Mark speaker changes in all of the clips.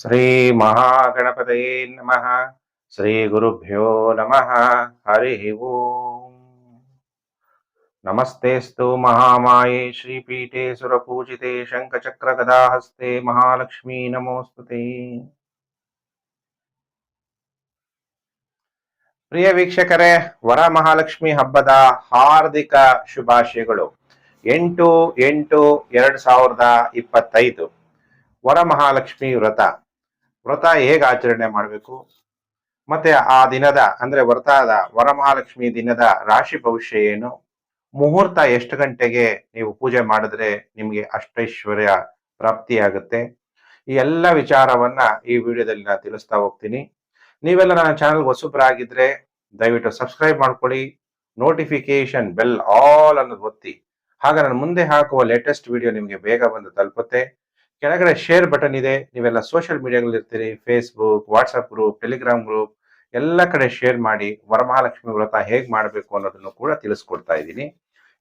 Speaker 1: ಶ್ರೀ ಮಹಾಗಣಪತಯೇ ನಮಃ ಶ್ರೀ ಗುರುಭ್ಯೋ ನಮಃ ಹರಿ ಓಂ ನಮಸ್ತೆಸ್ತು ಮಹಾಮಾಯೆ ಶ್ರೀಪೀಠೆ ಸುರಪೂಜಿತೆ ಶಂಖಚಕ್ರ ಗದಾಹಸ್ತೆ ಮಹಾಲಕ್ಷ್ಮೀ ನಮೋಸ್ತುತೆ ಪ್ರಿಯ ವೀಕ್ಷಕರೇ ವರ ಮಹಾಲಕ್ಷ್ಮಿ ಹಬ್ಬದ ಹಾರ್ದಿಕ ಶುಭಾಶಯಗಳು. ಎಂಟು ಎಂಟು ಎರಡ್ ಸಾವಿರದ ಇಪ್ಪತ್ತೈದು. ವರ ಮಹಾಲಕ್ಷ್ಮಿ ವ್ರತ. ವ್ರತ ಹೇಗೆ ಆಚರಣೆ ಮಾಡಬೇಕು? ಮತ್ತೆ ಆ ದಿನದ, ಅಂದ್ರೆ ವ್ರತದ ವರಮಹಾಲಕ್ಷ್ಮಿ ದಿನದ ರಾಶಿ ಭವಿಷ್ಯ ಏನು? ಮುಹೂರ್ತ ಎಷ್ಟು ಗಂಟೆಗೆ ನೀವು ಪೂಜೆ ಮಾಡಿದ್ರೆ ನಿಮಗೆ ಅಷ್ಟೈಶ್ವರ್ಯ ಪ್ರಾಪ್ತಿಯಾಗುತ್ತೆ? ಈ ಎಲ್ಲ ವಿಚಾರವನ್ನ ಈ ವಿಡಿಯೋದಲ್ಲಿ ನಾನು ತಿಳಿಸ್ತಾ ಹೋಗ್ತೀನಿ. ನೀವೆಲ್ಲ ನನ್ನ ಚಾನಲ್ ಹೊಸಬ್ರಾಗಿದ್ರೆ ದಯವಿಟ್ಟು ಸಬ್ಸ್ಕ್ರೈಬ್ ಮಾಡ್ಕೊಳ್ಳಿ. ನೋಟಿಫಿಕೇಶನ್ ಬೆಲ್ ಆಲ್ ಅನ್ನೋದು ಒತ್ತಿ. ಹಾಗೆ ನಾನು ಮುಂದೆ ಹಾಕುವ ಲೇಟೆಸ್ಟ್ ವಿಡಿಯೋ ನಿಮಗೆ ಬೇಗ ಬಂದು ತಲುಪುತ್ತೆ. ಕೆಳಗಡೆ ಶೇರ್ ಬಟನ್ ಇದೆ. ನೀವೆಲ್ಲ ಸೋಷಿಯಲ್ ಮೀಡಿಯಾಗಳಲ್ಲಿ ಇರ್ತೀರಿ. Facebook WhatsApp group Telegram group ಎಲ್ಲ ಕಡೆ ಶೇರ್ ಮಾಡಿ ವರಮಹಾಲಕ್ಷ್ಮಿ ವ್ರತ ಹೇಗೆ ಮಾಡಬೇಕು ಅನ್ನೋದನ್ನು ಕೂಡ ತಿಳಿಸ್ಕೊಡ್ತಾ ಇದ್ದೀನಿ.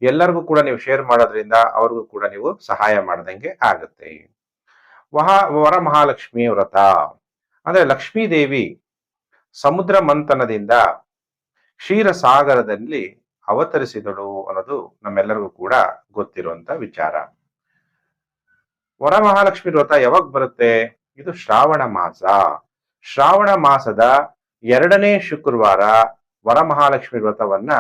Speaker 1: ಎಲ್ಲರಿಗೂ ಕೂಡ ನೀವು ಶೇರ್ ಮಾಡೋದ್ರಿಂದ ಅವ್ರಿಗೂ ಕೂಡ ನೀವು ಸಹಾಯ ಮಾಡ್ದಂಗೆ ಆಗುತ್ತೆ. ವಹ, ವರಮಹಾಲಕ್ಷ್ಮಿ ವ್ರತ. ಅಂದ್ರೆ ಲಕ್ಷ್ಮೀ ದೇವಿ ಸಮುದ್ರ ಮಂಥನದಿಂದ ಕ್ಷೀರಸಾಗರದಲ್ಲಿ ಅವತರಿಸಿದಳು ಅನ್ನೋದು ನಮ್ಮೆಲ್ಲರಿಗೂ ಕೂಡ ಗೊತ್ತಿರುವಂತ ವಿಚಾರ. ವರಮಹಾಲಕ್ಷ್ಮಿ ವ್ರತ ಯಾವಾಗ ಬರುತ್ತೆ? ಇದು ಶ್ರಾವಣ ಮಾಸ. ಶ್ರಾವಣ ಮಾಸದ ಎರಡನೇ ಶುಕ್ರವಾರ ವರಮಹಾಲಕ್ಷ್ಮಿ ವ್ರತವನ್ನ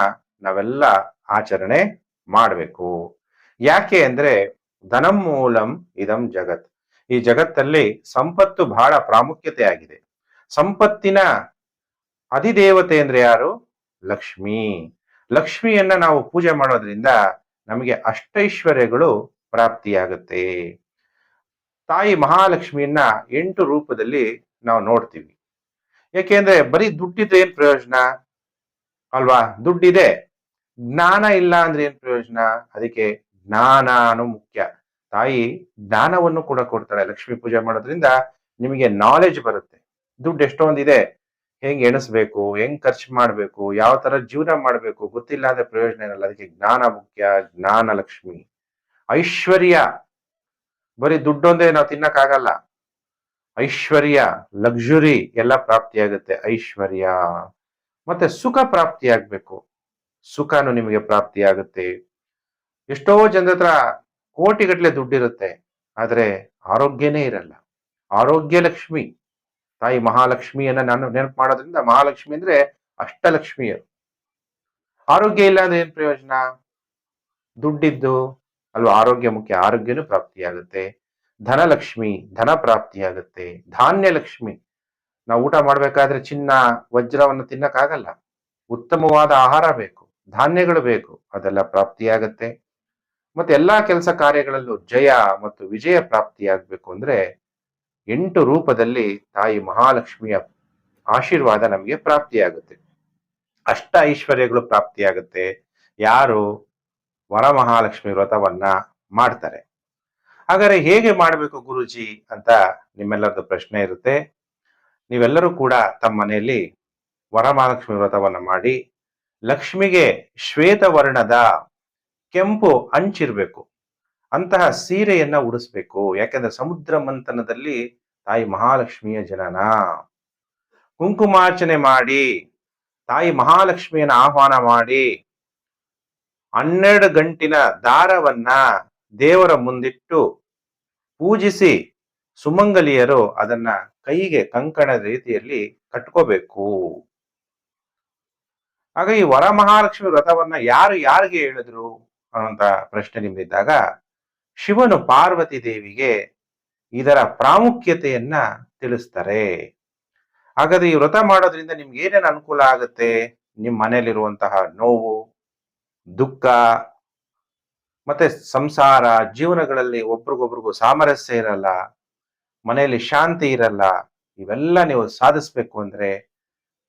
Speaker 1: ನಾವೆಲ್ಲ ಆಚರಣೆ ಮಾಡಬೇಕು. ಯಾಕೆ ಅಂದ್ರೆ ಧನಂ ಮೂಲಂ ಇದಂ ಜಗತ್. ಈ ಜಗತ್ತಲ್ಲಿ ಸಂಪತ್ತು ಬಹಳ ಪ್ರಾಮುಖ್ಯತೆ ಆಗಿದೆ. ಸಂಪತ್ತಿನ ಅಧಿದೇವತೆ ಅಂದ್ರೆ ಯಾರು? ಲಕ್ಷ್ಮಿ. ಲಕ್ಷ್ಮಿಯನ್ನ ನಾವು ಪೂಜೆ ಮಾಡೋದ್ರಿಂದ ನಮಗೆ ಅಷ್ಟೈಶ್ವರ್ಯಗಳು ಪ್ರಾಪ್ತಿಯಾಗುತ್ತೆ. ತಾಯಿ ಮಹಾಲಕ್ಷ್ಮಿಯನ್ನ ಎಂಟು ರೂಪದಲ್ಲಿ ನಾವು ನೋಡ್ತೀವಿ. ಯಾಕೆಂದ್ರೆ ಬರೀ ದುಡ್ಡಿದ್ರೆ ಏನ್ ಪ್ರಯೋಜನ? ಅಲ್ವಾ? ದುಡ್ಡಿದೆ. ಜ್ಞಾನ ಇಲ್ಲ ಅಂದ್ರೆ ಏನ್ ಪ್ರಯೋಜನ? ಅದಕ್ಕೆ ಜ್ಞಾನನು ಮುಖ್ಯ. ತಾಯಿ ಜ್ಞಾನವನ್ನು ಕೂಡ ಕೊಡ್ತಾಳೆ ಲಕ್ಷ್ಮಿ ಪೂಜೆ ಮಾಡೋದ್ರಿಂದ ನಿಮಗೆ ನಾಲೆಜ್ ಬರುತ್ತೆ. ದುಡ್ಡು ಎಷ್ಟೊಂದಿದೆ? ಹೆಂಗ್ ಎಣಿಸ್ಬೇಕು? ಹೆಂಗ್ ಖರ್ಚು ಮಾಡ್ಬೇಕು? ಯಾವ ತರ ಜೀವನ ಮಾಡ್ಬೇಕು? ಗೊತ್ತಿಲ್ಲ ಅಂದ್ರೆ ಪ್ರಯೋಜನ ಇರಲ್ಲ. ಅದಕ್ಕೆ ಜ್ಞಾನ ಮುಖ್ಯ, ಜ್ಞಾನ ಲಕ್ಷ್ಮಿ. ಐಶ್ವರ್ಯ. ಬರೀ ದುಡ್ಡೊಂದೇ ನಾವು ತಿನ್ನಕ್ಕಾಗಲ್ಲ. ಐಶ್ವರ್ಯ ಲಕ್ಸುರಿ ಎಲ್ಲ ಪ್ರಾಪ್ತಿಯಾಗುತ್ತೆ. ಐಶ್ವರ್ಯ. ಮತ್ತೆ ಸುಖ ಪ್ರಾಪ್ತಿಯಾಗಬೇಕು. ಸುಖನು ನಿಮಗೆ ಪ್ರಾಪ್ತಿಯಾಗುತ್ತೆ. ಎಷ್ಟೋ ಜನರ ಹತ್ರ ಕೋಟಿಗಟ್ಟಲೆ ದುಡ್ಡಿರುತ್ತೆ. ಆದರೆ ಆರೋಗ್ಯನೇ ಇರಲ್ಲ. ಆರೋಗ್ಯ ಲಕ್ಷ್ಮಿ ತಾಯಿ ಮಹಾಲಕ್ಷ್ಮಿಯನ್ನ ನಾನು ನೆನಪು ಮಾಡೋದ್ರಿಂದ ಮಹಾಲಕ್ಷ್ಮಿ ಅಂದ್ರೆ ಅಷ್ಟಲಕ್ಷ್ಮಿಯರು. ಆರೋಗ್ಯ ಇಲ್ಲ ಅಂದ್ರೆ ಏನ್ ಪ್ರಯೋಜನ? ದುಡ್ಡಿದ್ದು ಅಲ್ವಾ? ಆರೋಗ್ಯ ಮುಖ್ಯ. ಆರೋಗ್ಯನೂ ಪ್ರಾಪ್ತಿಯಾಗುತ್ತೆ. ಧನಲಕ್ಷ್ಮಿ, ಧನ ಪ್ರಾಪ್ತಿಯಾಗುತ್ತೆ. ಧಾನ್ಯ ಲಕ್ಷ್ಮಿ. ನಾವು ಊಟ ಮಾಡ್ಬೇಕಾದ್ರೆ ಚಿನ್ನ, ವಜ್ರವನ್ನು ತಿನ್ನಕ್ಕಾಗಲ್ಲ. ಉತ್ತಮವಾದ ಆಹಾರ ಬೇಕು. ಧಾನ್ಯಗಳು ಬೇಕು. ಅದೆಲ್ಲ ಪ್ರಾಪ್ತಿಯಾಗತ್ತೆ. ಮತ್ತೆ ಎಲ್ಲಾ ಕೆಲಸ ಕಾರ್ಯಗಳಲ್ಲೂ ಜಯ ಮತ್ತು ವಿಜಯ ಪ್ರಾಪ್ತಿಯಾಗಬೇಕು ಅಂದ್ರೆ ಎಂಟು ರೂಪದಲ್ಲಿ ತಾಯಿ ಮಹಾಲಕ್ಷ್ಮಿಯ ಆಶೀರ್ವಾದ ನಮಗೆ ಪ್ರಾಪ್ತಿಯಾಗುತ್ತೆ. ಅಷ್ಟ ಐಶ್ವರ್ಯಗಳು ಪ್ರಾಪ್ತಿಯಾಗುತ್ತೆ. ಯಾರು ವರಮಹಾಲಕ್ಷ್ಮಿ ವ್ರತವನ್ನ ಮಾಡ್ತಾರೆ. ಹಾಗಾದ್ರೆ ಹೇಗೆ ಮಾಡಬೇಕು ಗುರುಜಿ ಅಂತ ನಿಮ್ಮೆಲ್ಲರದ್ದು ಪ್ರಶ್ನೆ ಇರುತ್ತೆ. ನೀವೆಲ್ಲರೂ ಕೂಡ ತಮ್ಮ ಮನೆಯಲ್ಲಿ ವರಮಹಾಲಕ್ಷ್ಮಿ ವ್ರತವನ್ನ ಮಾಡಿ, ಲಕ್ಷ್ಮಿಗೆ ಶ್ವೇತ ವರ್ಣದ ಕೆಂಪು ಅಂಚಿರ್ಬೇಕು ಅಂತಹ ಸೀರೆಯನ್ನ ಉಡಿಸ್ಬೇಕು. ಯಾಕಂದ್ರೆ ಸಮುದ್ರ ಮಂಥನದಲ್ಲಿ ತಾಯಿ ಮಹಾಲಕ್ಷ್ಮಿಯ ಜನನ. ಕುಂಕುಮಾರ್ಚನೆ ಮಾಡಿ, ತಾಯಿ ಮಹಾಲಕ್ಷ್ಮಿಯನ್ನ ಆಹ್ವಾನ ಮಾಡಿ ಹನ್ನೆರಡು ಗಂಟಿನ ದಾರವನ್ನ ದೇವರ ಮುಂದಿಟ್ಟು ಪೂಜಿಸಿ ಸುಮಂಗಲಿಯರು ಅದನ್ನ ಕೈಗೆ ಕಂಕಣದ ರೀತಿಯಲ್ಲಿ ಕಟ್ಕೋಬೇಕು. ಆಗ ಈ ವರಮಹಾಲಕ್ಷ್ಮಿ ವ್ರತವನ್ನ ಯಾರು ಯಾರಿಗೆ ಹೇಳಿದ್ರು ಅನ್ನುವಂತ ಪ್ರಶ್ನೆ ನಿಮ್ಮಿದ್ದಾಗ ಶಿವನು ಪಾರ್ವತಿ ದೇವಿಗೆ ಇದರ ಪ್ರಾಮುಖ್ಯತೆಯನ್ನ ತಿಳಿಸ್ತಾರೆ. ಹಾಗಾದ್ರೆ ಈ ವ್ರತ ಮಾಡೋದ್ರಿಂದ ನಿಮ್ಗೆ ಏನೇನು ಅನುಕೂಲ ಆಗುತ್ತೆ? ನಿಮ್ಮ ಮನೆಯಲ್ಲಿರುವಂತಹ ನೋವು ದುಃಖ, ಮತ್ತೆ ಸಂಸಾರ, ಜೀವನಗಳಲ್ಲಿ ಒಬ್ರಿಗೊಬ್ರಿಗೂ ಸಾಮರಸ್ಯ ಇರಲ್ಲ, ಮನೆಯಲ್ಲಿ ಶಾಂತಿ ಇರಲ್ಲ, ಇವೆಲ್ಲ ನೀವು ಸಾಧಿಸ್ಬೇಕು ಅಂದ್ರೆ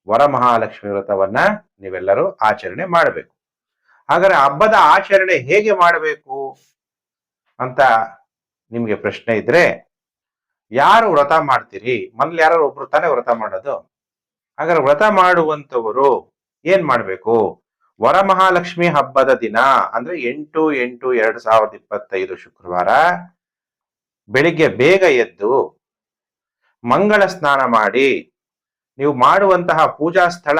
Speaker 1: ವರಮಹಾಲಕ್ಷ್ಮಿ ವ್ರತವನ್ನ ನೀವೆಲ್ಲರೂ ಆಚರಣೆ ಮಾಡಬೇಕು. ಹಾಗಾದ್ರೆ ಹಬ್ಬದ ಆಚರಣೆ ಹೇಗೆ ಮಾಡಬೇಕು ಅಂತ ನಿಮ್ಗೆ ಪ್ರಶ್ನೆ ಇದ್ರೆ, ಯಾರು ವ್ರತ ಮಾಡ್ತೀರಿ? ಮನೇಲಿ ಯಾರು ಒಬ್ರು ತಾನೇ ವ್ರತ ಮಾಡೋದು? ಹಾಗಾದ್ರೆ ವ್ರತ ಮಾಡುವಂತವರು ಏನ್ ಮಾಡ್ಬೇಕು? ವರಮಹಾಲಕ್ಷ್ಮಿ ಹಬ್ಬದ ದಿನ ಅಂದ್ರೆ ಎಂಟು ಎಂಟು ಎರಡ್ ಸಾವಿರದ ಇಪ್ಪತ್ತೈದು ಶುಕ್ರವಾರ, ಬೆಳಿಗ್ಗೆ ಬೇಗ ಎದ್ದು ಮಂಗಳ ಸ್ನಾನ ಮಾಡಿ, ನೀವು ಮಾಡುವಂತಹ ಪೂಜಾ ಸ್ಥಳ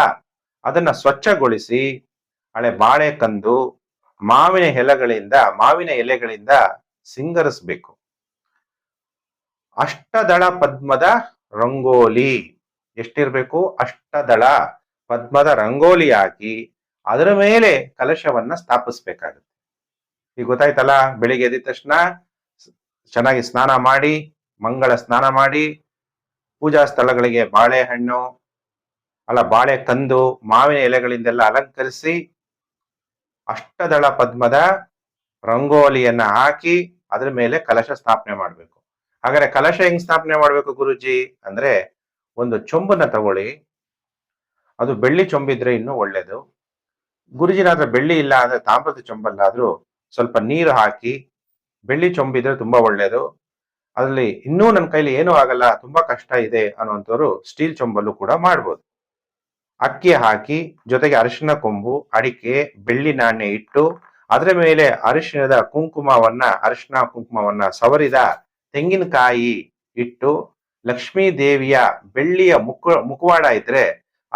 Speaker 1: ಅದನ್ನ ಸ್ವಚ್ಛಗೊಳಿಸಿ, ಹಳೆ ಬಾಳೆ ಕಂದು, ಮಾವಿನ ಎಲೆಗಳಿಂದ ಮಾವಿನ ಎಲೆಗಳಿಂದ ಸಿಂಗರಿಸಬೇಕು. ಅಷ್ಟದಳ ಪದ್ಮದ ರಂಗೋಲಿ ಎಷ್ಟಿರ್ಬೇಕು? ಅಷ್ಟದಳ ಪದ್ಮದ ರಂಗೋಲಿ ಹಾಕಿ ಅದರ ಮೇಲೆ ಕಲಶವನ್ನ ಸ್ಥಾಪಿಸ್ಬೇಕಾಗುತ್ತೆ. ಈಗ ಗೊತ್ತಾಯ್ತಲ್ಲ, ಬೆಳಿಗ್ಗೆ ಎದ್ದ ತಕ್ಷಣ ಚೆನ್ನಾಗಿ ಸ್ನಾನ ಮಾಡಿ, ಮಂಗಳ ಸ್ನಾನ ಮಾಡಿ, ಪೂಜಾ ಸ್ಥಳಗಳಿಗೆ ಬಾಳೆಹಣ್ಣು, ಅಲ್ಲ ಬಾಳೆ ಕಂದು, ಮಾವಿನ ಎಲೆಗಳಿಂದೆಲ್ಲ ಅಲಂಕರಿಸಿ, ಅಷ್ಟದಳ ಪದ್ಮದ ರಂಗೋಲಿಯನ್ನ ಹಾಕಿ ಅದ್ರ ಮೇಲೆ ಕಲಶ ಸ್ಥಾಪನೆ ಮಾಡಬೇಕು. ಹಾಗಾದ್ರೆ ಕಲಶ ಹೆಂಗ್ ಸ್ಥಾಪನೆ ಮಾಡ್ಬೇಕು ಗುರುಜಿ? ಅಂದ್ರೆ ಒಂದು ಚೊಂಬನ್ನ ತಗೊಳ್ಳಿ. ಅದು ಬೆಳ್ಳಿ ಚೊಂಬಿದ್ರೆ ಇನ್ನೂ ಒಳ್ಳೇದು. ಗುರುಜಿನ ಬೆಳ್ಳಿ ಇಲ್ಲ ಅಂದ್ರೆ ತಾಮ್ರದ ಚೊಂಬಲ್ಲಾದ್ರೂ ಸ್ವಲ್ಪ ನೀರು ಹಾಕಿ ಬೆಳ್ಳಿ ಚೊಂಬಿದ್ರೆ ತುಂಬಾ ಒಳ್ಳೇದು. ಅದರಲ್ಲಿ ಇನ್ನೂ ನನ್ನ ಕೈಲಿ ಏನೂ ಆಗಲ್ಲ, ತುಂಬಾ ಕಷ್ಟ ಇದೆ ಅನ್ನುವಂಥವ್ರು ಸ್ಟೀಲ್ ಚೊಂಬಲ್ಲೂ ಕೂಡ ಮಾಡ್ಬೋದು. ಅಕ್ಕಿ ಹಾಕಿ ಜೊತೆಗೆ ಅರಿಶಿನ ಕೊಂಬು, ಅಡಿಕೆ, ಬೆಳ್ಳಿ ನಾಣ್ಯ ಇಟ್ಟು ಅದರ ಮೇಲೆ ಅರಿಶಿಣದ ಕುಂಕುಮವನ್ನ, ಅರಿಶಿನ ಕುಂಕುಮವನ್ನ ಸವರಿದ ತೆಂಗಿನಕಾಯಿ ಇಟ್ಟು ಲಕ್ಷ್ಮೀ ದೇವಿಯ ಬೆಳ್ಳಿಯ ಮುಖ ಮುಖವಾಡ ಇದ್ರೆ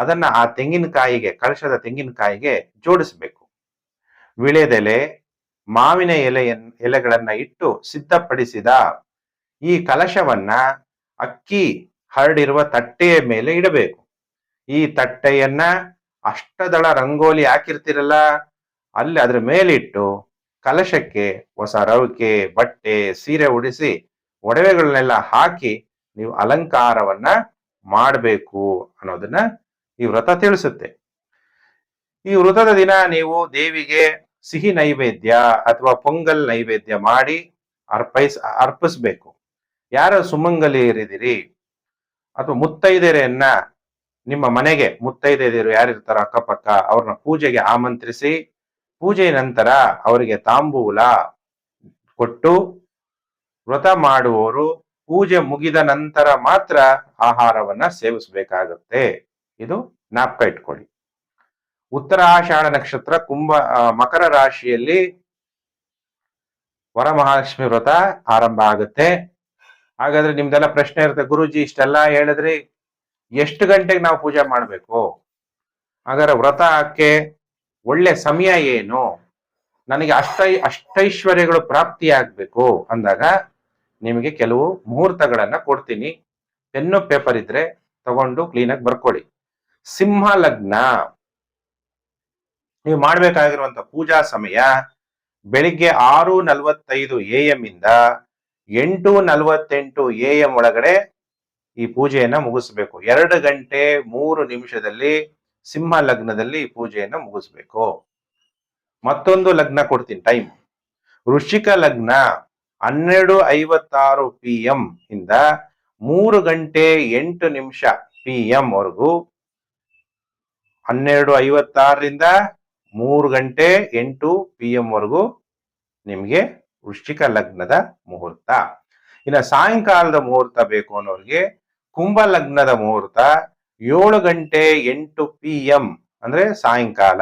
Speaker 1: ಅದನ್ನ ಆ ತೆಂಗಿನಕಾಯಿಗೆ ಕಳಶದ ತೆಂಗಿನಕಾಯಿಗೆ ಜೋಡಿಸಬೇಕು. ವಿಳೆದೆಲೆ ಮಾವಿನ ಎಲೆಯನ್, ಎಲೆಗಳನ್ನ ಇಟ್ಟು ಸಿದ್ಧಪಡಿಸಿದ ಈ ಕಲಶವನ್ನ ಅಕ್ಕಿ ಹರಡಿರುವ ತಟ್ಟೆಯ ಮೇಲೆ ಇಡಬೇಕು. ಈ ತಟ್ಟೆಯನ್ನ ಅಷ್ಟದಳ ರಂಗೋಲಿ ಹಾಕಿರ್ತಿರಲ್ಲ, ಅಲ್ಲಿ ಅದ್ರ ಮೇಲಿಟ್ಟು ಕಲಶಕ್ಕೆ ಹೊಸ ರವಿಕೆ, ಬಟ್ಟೆ, ಸೀರೆ ಉಡಿಸಿ ಒಡವೆಗಳನ್ನೆಲ್ಲ ಹಾಕಿ ನೀವು ಅಲಂಕಾರವನ್ನ ಮಾಡಬೇಕು ಅನ್ನೋದನ್ನ ಈ ವ್ರತ ತಿಳಿಸುತ್ತೆ. ಈ ವ್ರತದ ದಿನ ನೀವು ದೇವಿಗೆ ಸಿಹಿ ನೈವೇದ್ಯ ಅಥವಾ ಪೊಂಗಲ್ ನೈವೇದ್ಯ ಮಾಡಿ ಅರ್ಪೈಸ್, ಅರ್ಪಿಸ್ಬೇಕು. ಯಾರು ಸುಮಂಗಲಿಯರಿದ್ದೀರಿ? ಅಥವಾ ಮುತ್ತೈದೆಯರೆಯನ್ನ ನಿಮ್ಮ ಮನೆಗೆ ಮುತ್ತೈದೆಯರು ಯಾರಿರ್ತಾರ ಅಕ್ಕಪಕ್ಕ ಅವ್ರನ್ನ ಪೂಜೆಗೆ ಆಮಂತ್ರಿಸಿ, ಪೂಜೆ ನಂತರ ಅವರಿಗೆ ತಾಂಬೂಲ ಕೊಟ್ಟು ವ್ರತ ಮಾಡುವವರು ಪೂಜೆ ಮುಗಿದ ನಂತರ ಮಾತ್ರ ಆಹಾರವನ್ನ ಸೇವಿಸಬೇಕಾಗುತ್ತೆ. ಇದು ಜ್ಞಾಪಕ ಇಟ್ಕೊಳ್ಳಿ. ಉತ್ತರಾಷಾಢ ನಕ್ಷತ್ರ ಕುಂಭ ಮಕರ ರಾಶಿಯಲ್ಲಿ ವರಮಹಾಲಕ್ಷ್ಮಿ ವ್ರತ ಆರಂಭ ಆಗುತ್ತೆ. ಹಾಗಾದ್ರೆ ನಿಮ್ದೆಲ್ಲ ಪ್ರಶ್ನೆ ಇರುತ್ತೆ, ಗುರುಜಿ ಇಷ್ಟೆಲ್ಲ ಹೇಳಿದ್ರಿ, ಎಷ್ಟು ಗಂಟೆಗೆ ನಾವು ಪೂಜೆ ಮಾಡಬೇಕು? ಹಾಗಾದ್ರೆ ವ್ರತಕ್ಕೆ ಒಳ್ಳೆ ಸಮಯ ಏನು? ನನಗೆ ಅಷ್ಟೈ, ಅಷ್ಟೈಶ್ವರ್ಯಗಳು ಪ್ರಾಪ್ತಿಯಾಗಬೇಕು ಅಂದಾಗ ನಿಮಗೆ ಕೆಲವು ಮುಹೂರ್ತಗಳನ್ನ ಕೊಡ್ತೀನಿ. ಪೆನ್ನು, ಪೇಪರ್ ಇದ್ರೆ ತಗೊಂಡು ಕ್ಲೀನಾಗಿ ಬರ್ಕೊಳ್ಳಿ. ಸಿಂಹ ಲಗ್ನ ನೀವು ಮಾಡಬೇಕಾಗಿರುವಂತ ಪೂಜಾ ಸಮಯ ಬೆಳಿಗ್ಗೆ ಆರು ನಲವತ್ತೈದು ಎ ಎಂ ಇಂದ ಎಂಟು ನಲವತ್ತೆಂಟು ಎ ಎಂ ಒಳಗಡೆ ಈ ಪೂಜೆಯನ್ನ ಮುಗಿಸ್ಬೇಕು. ಎರಡು ಗಂಟೆ ಮೂರು ನಿಮಿಷದಲ್ಲಿ ಸಿಂಹ ಲಗ್ನದಲ್ಲಿ ಈ ಪೂಜೆಯನ್ನ ಮುಗಿಸ್ಬೇಕು. ಮತ್ತೊಂದು ಲಗ್ನ ಕೊಡ್ತೀನಿ ಟೈಮ್. ವೃಶ್ಚಿಕ ಲಗ್ನ ಹನ್ನೆರಡು ಐವತ್ತಾರು ಪಿ ಎಂ ಇಂದ ಮೂರು ಗಂಟೆ ಎಂಟು ನಿಮಿಷ ಪಿ ಎಂ ವರೆಗೂ ಹನ್ನೆರಡು ಐವತ್ತಾರರಿಂದ ಮೂರು ಗಂಟೆ ಎಂಟು ಪಿ ಎಂ ವರೆಗೂ ನಿಮಗೆ ವೃಶ್ಚಿಕ ಲಗ್ನದ ಮುಹೂರ್ತ. ಇನ್ನು ಸಾಯಂಕಾಲದ ಮುಹೂರ್ತ ಬೇಕು ಅನ್ನೋರಿಗೆ ಕುಂಭ ಲಗ್ನದ ಮುಹೂರ್ತ ಏಳು ಗಂಟೆ ಎಂಟು ಪಿ ಎಂ ಅಂದ್ರೆ ಸಾಯಂಕಾಲ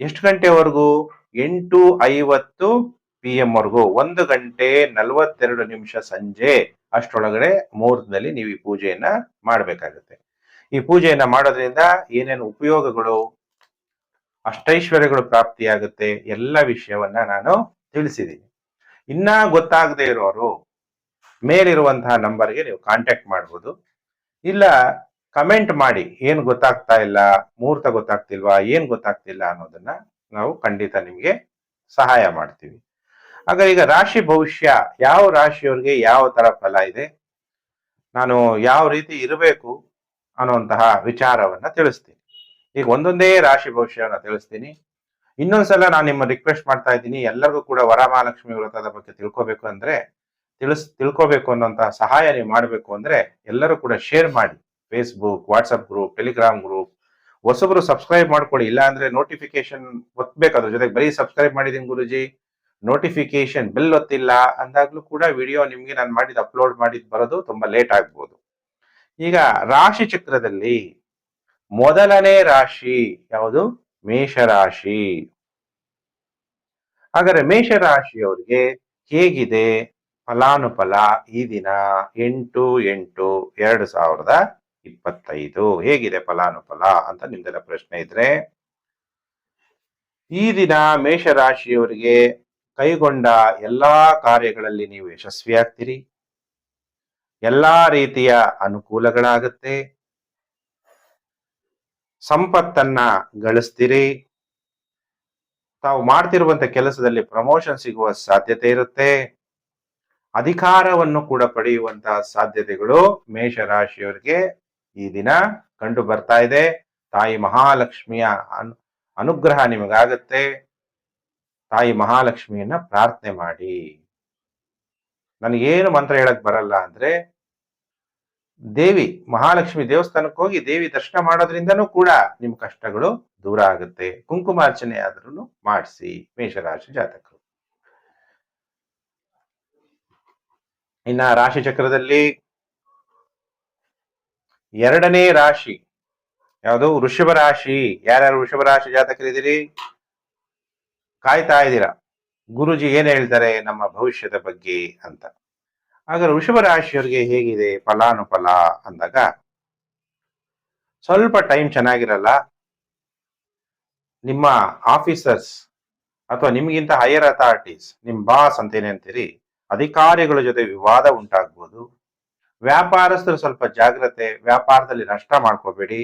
Speaker 1: ಎಷ್ಟು ಗಂಟೆವರೆಗೂ? ಎಂಟು ಐವತ್ತು ಪಿ ಎಂ ವರೆಗೂ ಒಂದು ಗಂಟೆ ನಲವತ್ತೆರಡು ನಿಮಿಷ ಸಂಜೆ ಅಷ್ಟರೊಳಗಡೆ ಮುಹೂರ್ತದಲ್ಲಿ ನೀವು ಈ ಪೂಜೆಯನ್ನ ಮಾಡಬೇಕಾಗುತ್ತೆ. ಈ ಪೂಜೆಯನ್ನ ಮಾಡೋದ್ರಿಂದ ಏನೇನು ಉಪಯೋಗಗಳು, ಅಷ್ಟೈಶ್ವರ್ಯಗಳು ಪ್ರಾಪ್ತಿಯಾಗುತ್ತೆ ಎಲ್ಲ ವಿಷಯವನ್ನ ನಾನು ತಿಳಿಸಿದ್ದೀನಿ ಇನ್ನ ಗೊತ್ತಾಗದೇ ಇರೋರು ಮೇಲಿರುವಂತಹ ನಂಬರ್ಗೆ ನೀವು ಕಾಂಟ್ಯಾಕ್ಟ್ ಮಾಡ್ಬೋದು. ಇಲ್ಲ ಕಮೆಂಟ್ ಮಾಡಿ ಏನು ಗೊತ್ತಾಗ್ತಾ ಇಲ್ಲ, ಮುಹೂರ್ತ ಗೊತ್ತಾಗ್ತಿಲ್ವಾ, ಏನು ಗೊತ್ತಾಗ್ತಿಲ್ಲ ಅನ್ನೋದನ್ನ ನಾವು ಖಂಡಿತ ನಿಮಗೆ ಸಹಾಯ ಮಾಡ್ತೀವಿ. ಆಗ ಈಗ ರಾಶಿ ಭವಿಷ್ಯ, ಯಾವ ರಾಶಿಯವ್ರಿಗೆ ಯಾವ ತರ ಫಲ ಇದೆ, ನಾನು ಯಾವ ರೀತಿ ಇರಬೇಕು ಅನ್ನುವಂತಹ ವಿಚಾರವನ್ನ ತಿಳಿಸ್ತೀನಿ. ಈಗ ಒಂದೊಂದೇ ರಾಶಿ ಭವಿಷ್ಯವನ್ನ ತಿಳಿಸ್ತೀನಿ. ಇನ್ನೊಂದ್ಸಲ ನಾನು ನಿಮ್ಮ ರಿಕ್ವೆಸ್ಟ್ ಮಾಡ್ತಾ ಇದ್ದೀನಿ. ಎಲ್ಲರಿಗೂ ಕೂಡ ವರಮಹಾಲಕ್ಷ್ಮಿ ವ್ರತದ ಬಗ್ಗೆ ತಿಳ್ಕೊಬೇಕು ಅಂದ್ರೆ, ತಿಳಿಸ್, ತಿಳ್ಕೊಬೇಕು ಅನ್ನೋಂತಹ ಸಹಾಯ ನೀವು ಮಾಡಬೇಕು ಅಂದ್ರೆ ಎಲ್ಲರೂ ಕೂಡ ಶೇರ್ ಮಾಡಿ. Facebook WhatsApp group Telegram group ಹೊಸಬ್ರು ಸಬ್ಸ್ಕ್ರೈಬ್ ಮಾಡ್ಕೊಳ್ಳಿ. ಇಲ್ಲ ಅಂದ್ರೆ ನೋಟಿಫಿಕೇಶನ್ ಒತ್ತಬೇಕು ಅದ್ರ ಜೊತೆಗೆ ಬರೀ ಸಬ್ಸ್ಕ್ರೈಬ್ ಮಾಡಿದೀನಿ ಗುರುಜಿ. Notification bell ಒತ್ತಿಲ್ಲ. ಅಂದಾಗ್ಲೂ ಕೂಡ ವಿಡಿಯೋ ನಿಮ್ಗೆ ನಾನು ಮಾಡಿದ ಅಪ್ಲೋಡ್ ಮಾಡಿದ್ ಬರೋದು ತುಂಬಾ ಲೇಟ್ ಆಗ್ಬೋದು. ಈಗ ರಾಶಿ ಚಕ್ರದಲ್ಲಿ ಮೊದಲನೇ ರಾಶಿ ಯಾವುದು? ಮೇಷರಾಶಿ. ಹಾಗಾದ್ರೆ ಮೇಷರಾಶಿಯವರಿಗೆ ಹೇಗಿದೆ ಫಲಾನುಫಲ ಈ ದಿನ ಎಂಟು ಎಂಟು ಎರಡು ಸಾವಿರದ ಇಪ್ಪತ್ತೈದು. ಹೇಗಿದೆ ಫಲಾನುಫಲ ಅಂತ ನಿಮ್ದೆಲ್ಲ ಪ್ರಶ್ನೆ ಇದ್ರೆ, ಈ ದಿನ ಮೇಷರಾಶಿಯವರಿಗೆ ಕೈಗೊಂಡ ಎಲ್ಲಾ ಕಾರ್ಯಗಳಲ್ಲಿ ನೀವು ಯಶಸ್ವಿಯಾಗ್ತೀರಿ. ಎಲ್ಲಾ ರೀತಿಯ ಅನುಕೂಲಗಳಾಗುತ್ತೆ. ಸಂಪತ್ತನ್ನ ಗಳಿಸ್ತೀರಿ. ತಾವು ಮಾಡ್ತಿರುವಂತ ಕೆಲಸದಲ್ಲಿ ಪ್ರಮೋಷನ್ ಸಿಗುವ ಸಾಧ್ಯತೆ ಇರುತ್ತೆ. ಅಧಿಕಾರವನ್ನು ಕೂಡ ಪಡೆಯುವಂತಹ ಸಾಧ್ಯತೆಗಳು ಮೇಷರಾಶಿಯವರಿಗೆ ಈ ದಿನ ಕಂಡು ಬರ್ತಾ ಇದೆ. ತಾಯಿ ಮಹಾಲಕ್ಷ್ಮಿಯ ಅನು, ಅನುಗ್ರಹ ನಿಮಗಾಗತ್ತೆ. ತಾಯಿ ಮಹಾಲಕ್ಷ್ಮಿಯನ್ನ ಪ್ರಾರ್ಥನೆ ಮಾಡಿ. ನನಗೇನು ಮಂತ್ರ ಹೇಳಕ್ ಬರಲ್ಲ ಅಂದ್ರೆ, ದೇವಿ, ಮಹಾಲಕ್ಷ್ಮಿ ದೇವಸ್ಥಾನಕ್ಕೆ ಹೋಗಿ ದೇವಿ ದರ್ಶನ ಮಾಡೋದ್ರಿಂದನೂ ಕೂಡ ನಿಮ್ ಕಷ್ಟಗಳು ದೂರ ಆಗುತ್ತೆ. ಕುಂಕುಮಾರ್ಚನೆ ಆದ್ರೂ ಮಾಡಿಸಿ, ಮೇಷರಾಶಿ ಜಾತಕರು. ಇನ್ನ ರಾಶಿ ಚಕ್ರದಲ್ಲಿ ಎರಡನೇ ರಾಶಿ, ಯಾವುದು? ವೃಷಭ ರಾಶಿ. ಯಾರ್ಯಾರು ವೃಷಭ ರಾಶಿ ಜಾತಕರಿದ್ದೀರಿ? ಕಾಯ್ತಾ ಇದ್ದೀರಾ? ಗುರುಜಿ ಏನ್ ಹೇಳ್ತಾರೆ ನಮ್ಮ ಭವಿಷ್ಯದ ಬಗ್ಗೆ ಅಂತ. ಆಗ ವೃಷಭ ರಾಶಿಯವರಿಗೆ ಹೇಗಿದೆ? ಫಲಾನುಫಲ ಅಂದಾಗ, ಸ್ವಲ್ಪ ಟೈಮ್ ಚೆನ್ನಾಗಿರಲ್ಲ. ನಿಮ್ಮ ಆಫೀಸರ್ಸ್ ಅಥವಾ ನಿಮಗಿಂತ ಹೈಯರ್ ಅಥಾರಿಟೀಸ್ ನಿಮ್ ಬಾಸ್ ಅಂತ ಅಂತೀರಿ, ಅಧಿಕಾರಿಗಳ ಜೊತೆ ವಿವಾದ ಉಂಟಾಗ್ಬೋದು. ವ್ಯಾಪಾರಸ್ಥರು ಸ್ವಲ್ಪ ಜಾಗ್ರತೆ, ವ್ಯಾಪಾರದಲ್ಲಿ ನಷ್ಟ ಮಾಡ್ಕೋಬೇಡಿ.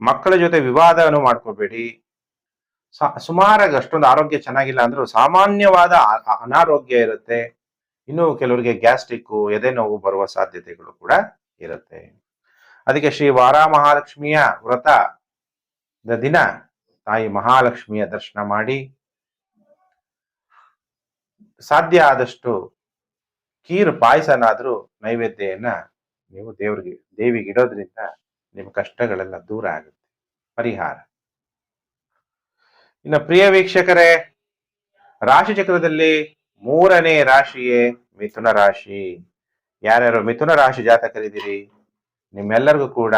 Speaker 1: ಮಕ್ಕಳ ಜೊತೆ ವಿವಾದವನ್ನು ಮಾಡ್ಕೋಬೇಡಿ. ಸುಮಾರಾಗಿ ಅಷ್ಟೊಂದು ಆರೋಗ್ಯ ಚೆನ್ನಾಗಿಲ್ಲ ಅಂದ್ರೂ ಸಾಮಾನ್ಯವಾದ ಅನಾರೋಗ್ಯ ಇರುತ್ತೆ. ಇನ್ನು ಕೆಲವರಿಗೆ ಗ್ಯಾಸ್ಟ್ರಿಕ್ ಎದೆ ನೋವು ಬರುವ ಸಾಧ್ಯತೆಗಳು ಕೂಡ ಇರುತ್ತೆ. ಅದಕ್ಕೆ ಶ್ರೀ ವಾರಾ ಮಹಾಲಕ್ಷ್ಮಿಯ ವ್ರತ ದಿನ ತಾಯಿ ಮಹಾಲಕ್ಷ್ಮಿಯ ದರ್ಶನ ಮಾಡಿ. ಸಾಧ್ಯ ಆದಷ್ಟು ಕೀರು ಪಾಯಸನಾದ್ರೂ ನೈವೇದ್ಯನ ನೀವು ದೇವ್ರಿಗೆ, ದೇವಿಗೆ ಇಡೋದ್ರಿಂದ ನಿಮ್ಮ ಕಷ್ಟಗಳೆಲ್ಲ ದೂರ ಆಗುತ್ತೆ. ಪರಿಹಾರ. ಇನ್ನು ಪ್ರಿಯ ವೀಕ್ಷಕರೇ, ರಾಶಿ ಚಕ್ರದಲ್ಲಿ ಮೂರನೇ ರಾಶಿಯೇ ಮಿಥುನ ರಾಶಿ. ಯಾರ್ಯಾರು ಮಿಥುನ ರಾಶಿ ಜಾತಕರಿದ್ದೀರಿ? ನಿಮ್ಮೆಲ್ಲರಿಗೂ ಕೂಡ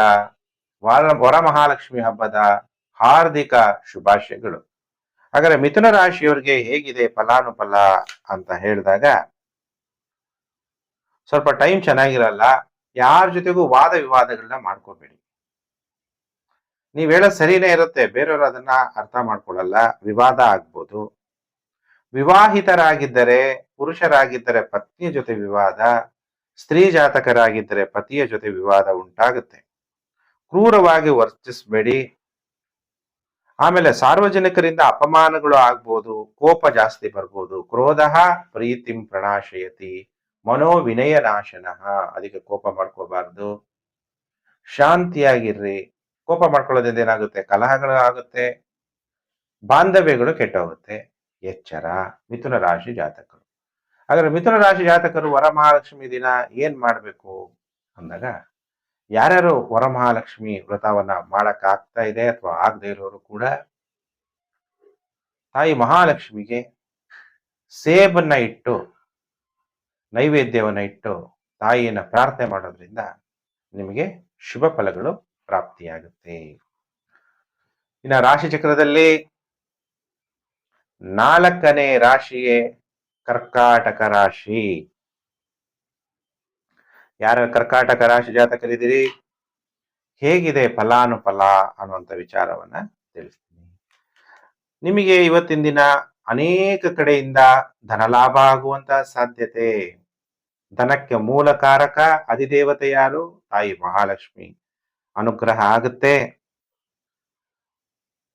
Speaker 1: ವಾರ, ವರಮಹಾಲಕ್ಷ್ಮಿ ಹಬ್ಬದ ಹಾರ್ದಿಕ ಶುಭಾಶಯಗಳು. ಹಾಗಾದ್ರೆ ಮಿಥುನ ರಾಶಿಯವರಿಗೆ ಹೇಗಿದೆ ಫಲಾನುಫಲ ಅಂತ ಹೇಳಿದಾಗ, ಸ್ವಲ್ಪ ಟೈಮ್ ಚೆನ್ನಾಗಿರಲ್ಲ, ಯಾರ ಜೊತೆಗೂ ವಾದ ವಿವಾದಗಳನ್ನ ಮಾಡ್ಕೋಬೇಡಿ. ನೀವ್ ಹೇಳೋದು ಸರಿನೇ ಇರುತ್ತೆ. ಬೇರೆಯವರು ಅದನ್ನ ಅರ್ಥ ಮಾಡ್ಕೊಳ್ಳಲ್ಲ ವಿವಾದ ಆಗ್ಬೋದು. ವಿವಾಹಿತರಾಗಿದ್ದರೆ ಪುರುಷರಾಗಿದ್ದರೆ ಪತ್ನಿಯ ಜೊತೆ ವಿವಾದ, ಸ್ತ್ರೀ ಜಾತಕರಾಗಿದ್ದರೆ ಪತಿಯ ಜೊತೆ ವಿವಾದ ಉಂಟಾಗುತ್ತೆ. ಕ್ರೂರವಾಗಿ ವರ್ತಿಸಬೇಡಿ. ಆಮೇಲೆ ಸಾರ್ವಜನಿಕರಿಂದ ಅಪಮಾನಗಳು ಆಗ್ಬೋದು, ಕೋಪ ಜಾಸ್ತಿ ಬರ್ಬೋದು. ಕ್ರೋಧ ಪ್ರೀತಿಂ ಪ್ರಣಾಶಯತಿ ಮನೋವಿನಯ ನಾಶನ ಅದಕ್ಕೆ ಕೋಪ ಮಾಡ್ಕೋಬಾರ್ದು. ಶಾಂತಿಯಾಗಿರ್ರಿ. ಕೋಪ ಮಾಡ್ಕೊಳ್ಳೋದ್ರಿಂದ ಏನಾಗುತ್ತೆ? ಕಲಹಗಳು ಆಗುತ್ತೆ. ಬಾಂಧವ್ಯಗಳು ಕೆಟ್ಟೋಗುತ್ತೆ. ಎಚ್ಚರ, ಮಿಥುನ ರಾಶಿ ಜಾತಕರು. ಹಾಗಾದ್ರೆ ಮಿಥುನ ರಾಶಿ ಜಾತಕರು ವರಮಹಾಲಕ್ಷ್ಮಿ ದಿನ ಏನ್ ಮಾಡಬೇಕು ಅಂದಾಗ, ಯಾರ್ಯಾರು ವರಮಹಾಲಕ್ಷ್ಮಿ ವ್ರತವನ್ನ ಮಾಡಕ್ ಆಗ್ತಾ ಇದೆ ಅಥವಾ ಆಗದೆ ಇರೋರು ಕೂಡ, ತಾಯಿ ಮಹಾಲಕ್ಷ್ಮಿಗೆ ಸೇಬನ್ನ ಇಟ್ಟು, ನೈವೇದ್ಯವನ್ನ ಇಟ್ಟು ತಾಯಿಯನ್ನ ಪ್ರಾರ್ಥನೆ ಮಾಡೋದ್ರಿಂದ ನಿಮಗೆ ಶುಭ ಫಲಗಳು ಪ್ರಾಪ್ತಿಯಾಗುತ್ತೆ. ಇನ್ನ ರಾಶಿ ಚಕ್ರದಲ್ಲಿ ನಾಲ್ಕನೇ ರಾಶಿಯೇ ಕರ್ಕಾಟಕ ರಾಶಿ. ಯಾರ ಕರ್ಕಾಟಕ ರಾಶಿ ಜಾತಕರಿದ್ದೀರಿ? ಹೇಗಿದೆ ಫಲಾನುಫಲ ಅನ್ನುವಂಥ ವಿಚಾರವನ್ನ ತಿಳಿಸ್ತೀನಿ. ನಿಮಗೆ ಇವತ್ತಿನ ದಿನ ಅನೇಕ ಕಡೆಯಿಂದ ಧನಲಾಭ ಆಗುವಂತಹ ಸಾಧ್ಯತೆ. ಧನಕ್ಕೆ ಮೂಲ ಕಾರಕ ಅಧಿದೇವತೆ ಯಾರು? ತಾಯಿ ಮಹಾಲಕ್ಷ್ಮಿ. ಅನುಗ್ರಹ ಆಗುತ್ತೆ.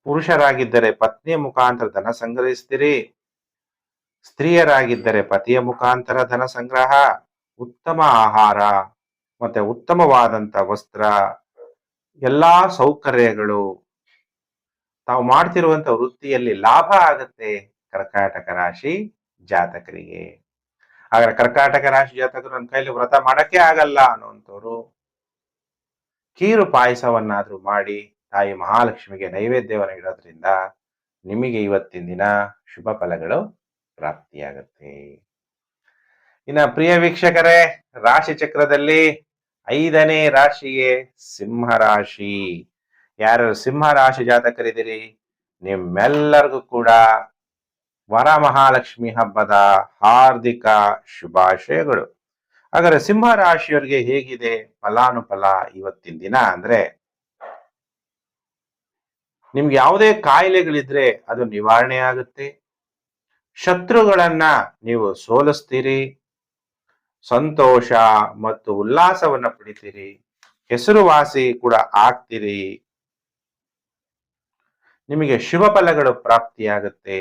Speaker 1: ಪುರುಷರಾಗಿದ್ದರೆ ಪತ್ನಿಯ ಮುಖಾಂತರ ಧನ ಸಂಗ್ರಹಿಸ್ತೀರಿ. ಸ್ತ್ರೀಯರಾಗಿದ್ದರೆ ಪತಿಯ ಮುಖಾಂತರ ಧನ ಸಂಗ್ರಹ. ಉತ್ತಮ ಆಹಾರ ಮತ್ತೆ ಉತ್ತಮವಾದಂತ ವಸ್ತ್ರ, ಎಲ್ಲಾ ಸೌಕರ್ಯಗಳು. ತಾವು ಮಾಡ್ತಿರುವಂತ ವೃತ್ತಿಯಲ್ಲಿ ಲಾಭ ಆಗತ್ತೆ ಕರ್ಕಾಟಕ ರಾಶಿ ಜಾತಕರಿಗೆ. ಆದ್ರೆ ಕರ್ಕಾಟಕ ರಾಶಿ ಜಾತಕರು ನನ್ನ ಕೈಲಿ ವ್ರತ ಮಾಡಕ್ಕೆ ಆಗಲ್ಲ ಅನ್ನುವಂಥವ್ರು ಕೀರು ಪಾಯಸವನ್ನಾದರೂ ಮಾಡಿ ತಾಯಿ ಮಹಾಲಕ್ಷ್ಮಿಗೆ ನೈವೇದ್ಯವನ್ನು ಇಡೋದ್ರಿಂದ ನಿಮಗೆ ಇವತ್ತಿನ ದಿನ ಶುಭ ಫಲಗಳು ಪ್ರಾಪ್ತಿಯಾಗುತ್ತೆ. ಇನ್ನ ಪ್ರಿಯ ವೀಕ್ಷಕರೇ, ರಾಶಿ ಚಕ್ರದಲ್ಲಿ ಐದನೇ ರಾಶಿಗೆ ಸಿಂಹ ರಾಶಿ. ಯಾರು ಸಿಂಹ ರಾಶಿ ಜಾತಕರಿದ್ದೀರಿ, ನಿಮ್ಮೆಲ್ಲರಿಗೂ ಕೂಡ ವರ ಮಹಾಲಕ್ಷ್ಮಿ ಹಬ್ಬದ ಹಾರ್ದಿಕ ಶುಭಾಶಯಗಳು. ಹಾಗಾದ್ರೆ ಸಿಂಹ ರಾಶಿಯವರಿಗೆ ಹೇಗಿದೆ ಫಲಾನುಫಲ ಇವತ್ತಿನ ದಿನ ಅಂದ್ರೆ ನಿಮ್ಗೆ ಯಾವುದೇ ಕಾಯಿಲೆಗಳಿದ್ರೆ ಅದು ನಿವಾರಣೆ ಆಗುತ್ತೆ. ಶತ್ರುಗಳನ್ನ ನೀವು ಸೋಲಿಸ್ತೀರಿ. ಸಂತೋಷ ಮತ್ತು ಉಲ್ಲಾಸವನ್ನ ಪಡಿತೀರಿ. ಹೆಸರುವಾಸಿ ಕೂಡ ಆಗ್ತೀರಿ. ನಿಮಗೆ ಶುಭ ಫಲಗಳು ಪ್ರಾಪ್ತಿಯಾಗುತ್ತೆ.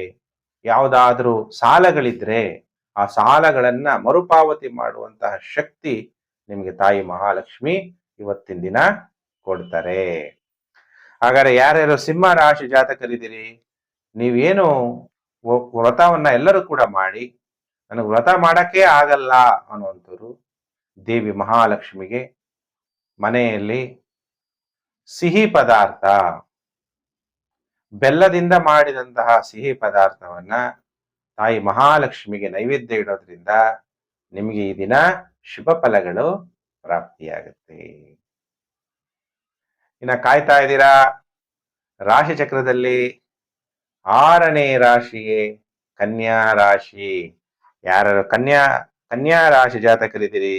Speaker 1: ಯಾವುದಾದ್ರೂ ಸಾಲಗಳಿದ್ರೆ ಆ ಸಾಲಗಳನ್ನ ಮರುಪಾವತಿ ಮಾಡುವಂತಹ ಶಕ್ತಿ ನಿಮಗೆ ತಾಯಿ ಮಹಾಲಕ್ಷ್ಮಿ ಇವತ್ತಿನ ದಿನ ಕೊಡ್ತಾರೆ. ಹಾಗಾದ್ರೆ ಯಾರ್ಯಾರು ಸಿಂಹ ರಾಶಿ ಜಾತಕರಿದ್ದೀರಿ, ನೀವೇನು ವ್ರತವನ್ನ ಎಲ್ಲರೂ ಕೂಡ ಮಾಡಿ, ನನಗೆ ವ್ರತ ಮಾಡಕ್ಕೆ ಆಗಲ್ಲ ಅನ್ನುವಂಥವ್ರು ದೇವಿ ಮಹಾಲಕ್ಷ್ಮಿಗೆ ಮನೆಯಲ್ಲಿ ಸಿಹಿ ಪದಾರ್ಥ, ಬೆಲ್ಲದಿಂದ ಮಾಡಿದಂತಹ ಸಿಹಿ ಪದಾರ್ಥವನ್ನ ತಾಯಿ ಮಹಾಲಕ್ಷ್ಮಿಗೆ ನೈವೇದ್ಯ ಇಡೋದ್ರಿಂದ ನಿಮಗೆ ಈ ದಿನ ಶುಭ ಫಲಗಳು ಪ್ರಾಪ್ತಿಯಾಗುತ್ತೆ. ಇನ್ನ ಕಾಯ್ತಾ ಇದ್ದೀರಾ? ರಾಶಿ ಚಕ್ರದಲ್ಲಿ ಆರನೇ ರಾಶಿಯೇ ಕನ್ಯಾ ರಾಶಿ. ಯಾರು ಕನ್ಯಾ ಕನ್ಯಾ ರಾಶಿ ಜಾತಕರಿದ್ದೀರಿ,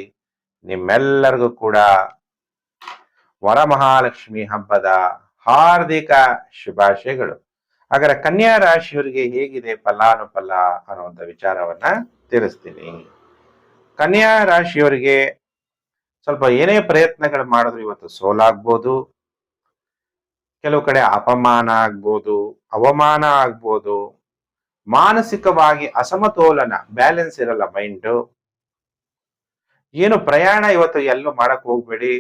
Speaker 1: ನಿಮ್ಮೆಲ್ಲರಿಗೂ ಕೂಡ ವರಮಹಾಲಕ್ಷ್ಮಿ ಹಬ್ಬದ ಹಾರ್ದಿಕ ಶುಭಾಶಯಗಳು. ಹಾಗಾದ್ರೆ ಕನ್ಯಾ ರಾಶಿಯವರಿಗೆ ಹೇಗಿದೆ ಫಲಾನುಫಲ ಅನ್ನುವಂಥ ವಿಚಾರವನ್ನ ತಿಳಿಸ್ತೀನಿ. ಕನ್ಯಾ ರಾಶಿಯವರಿಗೆ ಸ್ವಲ್ಪ ಏನೇ ಪ್ರಯತ್ನಗಳು ಮಾಡಿದ್ರು ಇವತ್ತು ಸೋಲಾಗ್ಬೋದು, ಕೆಲವು ಕಡೆ ಅಪಮಾನ ಆಗ್ಬೋದು, ಅವಮಾನ ಆಗ್ಬೋದು, ಮಾನಸಿಕವಾಗಿ ಅಸಮತೋಲನ, ಬ್ಯಾಲೆನ್ಸ್ ಇರಲ್ಲ ಮೈಂಡು ಏನು ಪ್ರಯಾಣ ಇವತ್ತು ಎಲ್ಲೂ ಮಾಡಕ್ ಹೋಗ್ಬೇಡಿ.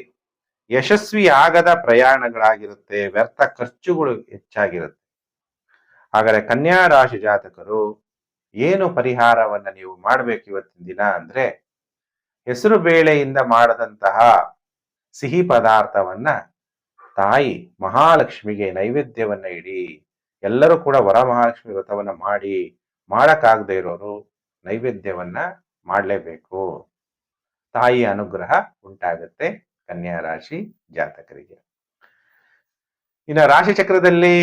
Speaker 1: ಯಶಸ್ವಿ ಆಗದ ಪ್ರಯಾಣಗಳಾಗಿರುತ್ತೆ, ವ್ಯರ್ಥ ಖರ್ಚುಗಳು ಹೆಚ್ಚಾಗಿರುತ್ತೆ. ಹಾಗಾದ್ರೆ ಕನ್ಯಾ ರಾಶಿ ಜಾತಕರು ಏನು ಪರಿಹಾರವನ್ನ ನೀವು ಮಾಡ್ಬೇಕು ಇವತ್ತಿನ ದಿನ ಅಂದ್ರೆ ಹೆಸರು ಬೇಳೆಯಿಂದ ಮಾಡದಂತಹ ಸಿಹಿ ಪದಾರ್ಥವನ್ನ ತಾಯಿ ಮಹಾಲಕ್ಷ್ಮಿಗೆ ನೈವೇದ್ಯವನ್ನ ಇಡಿ, ಎಲ್ಲರೂ ಕೂಡ ವರ ಮಹಾಲಕ್ಷ್ಮಿ ವ್ರತವನ್ನ ಮಾಡಿ, ಮಾಡಕ್ಕಾಗದೇ ಇರೋರು ನೈವೇದ್ಯವನ್ನ ಮಾಡಲೇಬೇಕು. ತಾಯಿಯ ಅನುಗ್ರಹ ಉಂಟಾಗುತ್ತೆ ಕನ್ಯಾ ರಾಶಿ ಜಾತಕರಿಗೆ. ಇನ್ನು ರಾಶಿ ಚಕ್ರದಲ್ಲಿ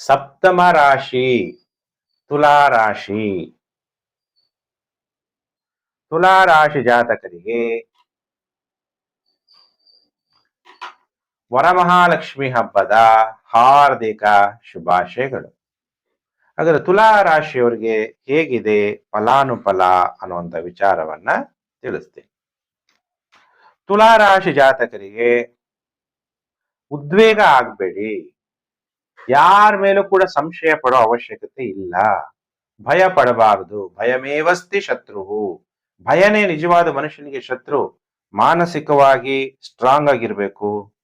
Speaker 1: ಸಪ್ತಮ ರಾಶಿ, ತುಲಾ ರಾಶಿ. ತುಲಾ ರಾಶಿ ಜಾತಕರಿಗೆ ವರಮಹಾಲಕ್ಷ್ಮಿ ಹಬ್ಬದ ಹಾರ್ದಿಕ ಶುಭಾಶಯಗಳು. ಹಾಗಾದ್ರೆ ತುಲಾ ರಾಶಿಯವರಿಗೆ ಹೇಗಿದೆ ಫಲಾನುಫಲ ಅನ್ನುವಂಥ ವಿಚಾರವನ್ನ ತಿಳಿಸ್ತೀನಿ. ತುಲಾ ರಾಶಿ ಜಾತಕರಿಗೆ ಉದ್ವೇಗ ಆಗ್ಬೇಡಿ. ಯಾರ ಮೇಲೂ ಕೂಡ ಸಂಶಯ ಪಡೋ ಅವಶ್ಯಕತೆ ಇಲ್ಲ. ಭಯ ಪಡಬಾರದು. ಭಯಮೇವಸ್ತಿ ಶತ್ರು ಭಯನೇ ನಿಜವಾದ ಮನುಷ್ಯನಿಗೆ ಶತ್ರು. ಮಾನಸಿಕವಾಗಿ ಸ್ಟ್ರಾಂಗ್ ಆಗಿರ್ಬೇಕು.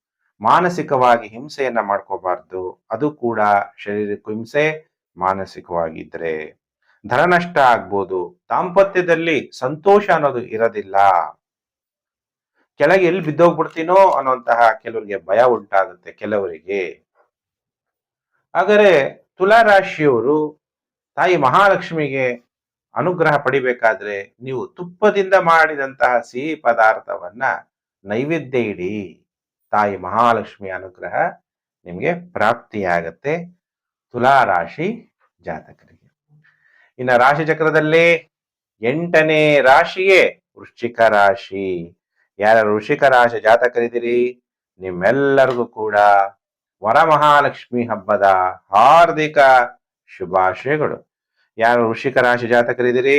Speaker 1: ಮಾನಸಿಕವಾಗಿ ಹಿಂಸೆಯನ್ನ ಮಾಡ್ಕೋಬಾರ್ದು. ಅದು ಕೂಡ ಶರೀರಕ್ಕೂ ಹಿಂಸೆ, ಮಾನಸಿಕವಾಗಿದ್ರೆ. ಧನ ನಷ್ಟ ಆಗ್ಬೋದು. ದಾಂಪತ್ಯದಲ್ಲಿ ಸಂತೋಷ ಅನ್ನೋದು ಇರೋದಿಲ್ಲ. ಕೆಳಗೆ ಎಲ್ಲಿ ಬಿದ್ದೋಗ್ಬಿಡ್ತೀನೋ ಅನ್ನುವಂತಹ ಕೆಲವರಿಗೆ ಭಯ ಉಂಟಾಗುತ್ತೆ ಕೆಲವರಿಗೆ. ಹಾಗಾದ್ರೆ ತುಲಾ ರಾಶಿಯವರು ತಾಯಿ ಮಹಾಲಕ್ಷ್ಮಿಗೆ ಅನುಗ್ರಹ ಪಡಿಬೇಕಾದ್ರೆ ನೀವು ತುಪ್ಪದಿಂದ ಮಾಡಿದಂತಹ ಸಿಹಿ ಪದಾರ್ಥವನ್ನ ನೈವೇದ್ಯ ಇಡಿ. ತಾಯಿ ಮಹಾಲಕ್ಷ್ಮಿ ಅನುಗ್ರಹ ನಿಮಗೆ ಪ್ರಾಪ್ತಿಯಾಗತ್ತೆ. ತುಲಾ ರಾಶಿ ಜಾತಕರಿಗೆ. ಇನ್ನು ರಾಶಿ ಚಕ್ರದಲ್ಲಿ ಎಂಟನೇ ರಾಶಿಯೇ ವೃಶ್ಚಿಕ ರಾಶಿ. ಯಾರ ವೃಶ್ಚಿಕ ರಾಶಿ ಜಾತಕರಿದ್ದೀರಿ? ನಿಮ್ಮೆಲ್ಲರಿಗೂ ಕೂಡ ವರಮಹಾಲಕ್ಷ್ಮಿ ಹಬ್ಬದ ಹಾರ್ದಿಕ ಶುಭಾಶಯಗಳು. ಯಾರು ವೃಷಿಕ ರಾಶಿ ಜಾತಕರಿದ್ದೀರಿ?